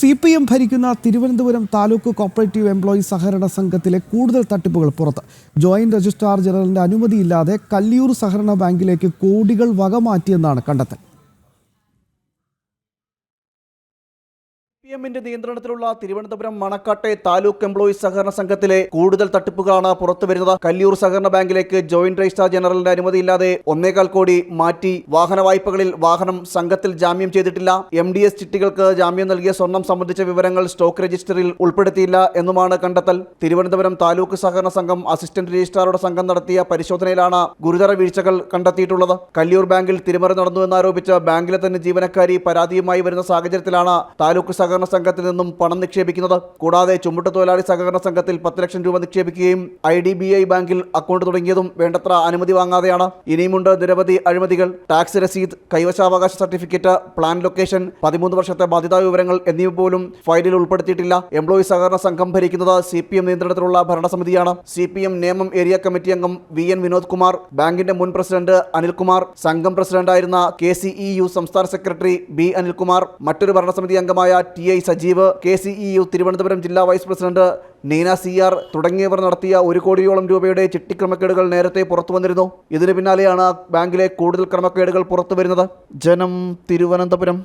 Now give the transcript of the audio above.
C P M ഭരിക്കുന്ന Thiruvananthapuram taluk cooperative employee സഹകരണ സംഘത്തിലെ കൂടുതൽ തട്ടിപ്പുകൾ പുറത്ത്. ജോയിന്റ് രജിസ്ട്രാർ ജനറലിന്റെ അനുമതിയില്ലാതെ കല്ലിയൂർ സഹകരണ ബാങ്കിലേക്ക് കോടികൾ വകമാറ്റിയെന്നാണ് കണ്ടെത്തൽ. പി എമ്മിന്റെ നിയന്ത്രണത്തിലുള്ള തിരുവനന്തപുരം മണക്കാട്ടെ താലൂക്ക് എംപ്ലോയീസ് സഹകരണ സംഘത്തിലെ കൂടുതൽ തട്ടിപ്പുകളാണ് പുറത്തുവരുന്നത്. കല്ലിയൂർ സഹകരണ ബാങ്കിലേക്ക് ജോയിന്റ് രജിസ്ട്രാർ ജനറലിന്റെ അനുമതിയില്ലാതെ ഒന്നേകാൽ കോടി മാറ്റി വാഹന വായ്പകളിൽ വാഹനം സംഘത്തിൽ ജാമ്യം ചെയ്തിട്ടില്ല. എം ഡി എസ് ചിട്ടികൾക്ക് ജാമ്യം നൽകിയ സ്വർണം സംബന്ധിച്ച വിവരങ്ങൾ സ്റ്റോക്ക് രജിസ്റ്ററിൽ ഉൾപ്പെടുത്തിയില്ല എന്നുമാണ് കണ്ടെത്തൽ. തിരുവനന്തപുരം താലൂക്ക് സഹകരണ സംഘം അസിസ്റ്റന്റ് രജിസ്ട്രാറുടെ സംഘം നടത്തിയ പരിശോധനയിലാണ് ഗുരുതര വീഴ്ചകൾ കണ്ടെത്തിയിട്ടുള്ളത്. കല്ലിയൂർ ബാങ്കിൽ തിരിമറി നടന്നു എന്നാരോപിച്ച് ബാങ്കിലെ തന്നെ ജീവനക്കാരി പരാതിയുമായി വരുന്ന സാഹചര്യത്തിലാണ് താലൂക്ക് സഹകരണ സംഘത്തിൽ നിന്നും പണം നിക്ഷേപിക്കുന്നത് കൂടാതെ ചുമട്ട് തൊഴിലാളി സഹകരണ സംഘത്തിൽ പത്ത് ലക്ഷം രൂപ നിക്ഷേപിക്കുകയും ഐ ഡി ബി ഐ ബാങ്കിൽ അക്കൗണ്ട് തുടങ്ങിയതും വേണ്ടത്ര അനുമതി വാങ്ങാതെയാണ്. ഇനിയുമുണ്ട് നിരവധി അഴിമതികൾ ടാക്സ് രസീത് കൈവശാവകാശ സർട്ടിഫിക്കറ്റ് പ്ലാൻ ലൊക്കേഷൻ പതിമൂന്ന് വർഷത്തെ ബാധ്യതാ വിവരങ്ങൾ എന്നിവ പോലും ഫയലിൽ ഉൾപ്പെടുത്തിയിട്ടില്ല. എംപ്ലോയി സഹകരണ സംഘം ഭരിക്കുന്നത് സി പി എം നിയന്ത്രണത്തിലുള്ള ഭരണസമിതിയാണ്. C P M Nemom area committee അംഗം വി എൻ വിനോദ് കുമാർ ബാങ്കിന്റെ മുൻ പ്രസിഡന്റ് അനിൽകുമാർ സംഘം പ്രസിഡന്റായിരുന്ന കെ സി ഇ യു സംസ്ഥാന സെക്രട്ടറി ബി അനിൽകുമാർ മറ്റൊരു ഭരണസമിതി അംഗമായ T I Sajeev K C E U Thiruvananthapuram ജില്ലാ vice president Neena C R തുടങ്ങിയവർ നടത്തിയ ഒരു കോടിയോളം രൂപയുടെ ചിട്ടിക്രമക്കേടുകൾ നേരത്തെ പുറത്തു വന്നിരുന്നു. ഇതിനു പിന്നാലെയാണ് ബാങ്കിലെ കൂടുതൽ ക്രമക്കേടുകൾ പുറത്തു വരുന്നത്. ജനം തിരുവനന്തപുരം.